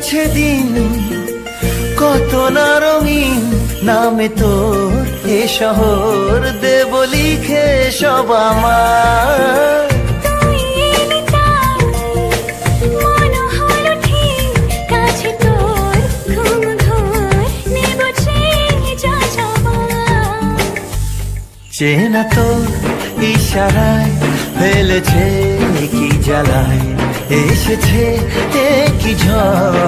গেছে দিন, কত না রঙিন নামে তোর এ শহর দেব লিখে সব চেনা তোর ইশারায় ফেলেছে কি জ্বালায় এসেছে কি ঝড়।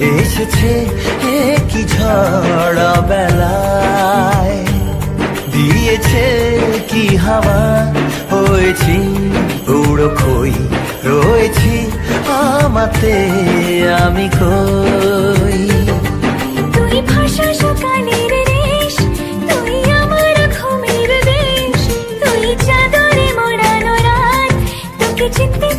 এসেছে কি ঝড় বেলায়। দিয়েছে কি হাওয়া? হয়েছি উড়ো খই রয়েছি আমাতে আমি কই তুই ভাষা সকালের রেশ, তুই তোকে চিনতে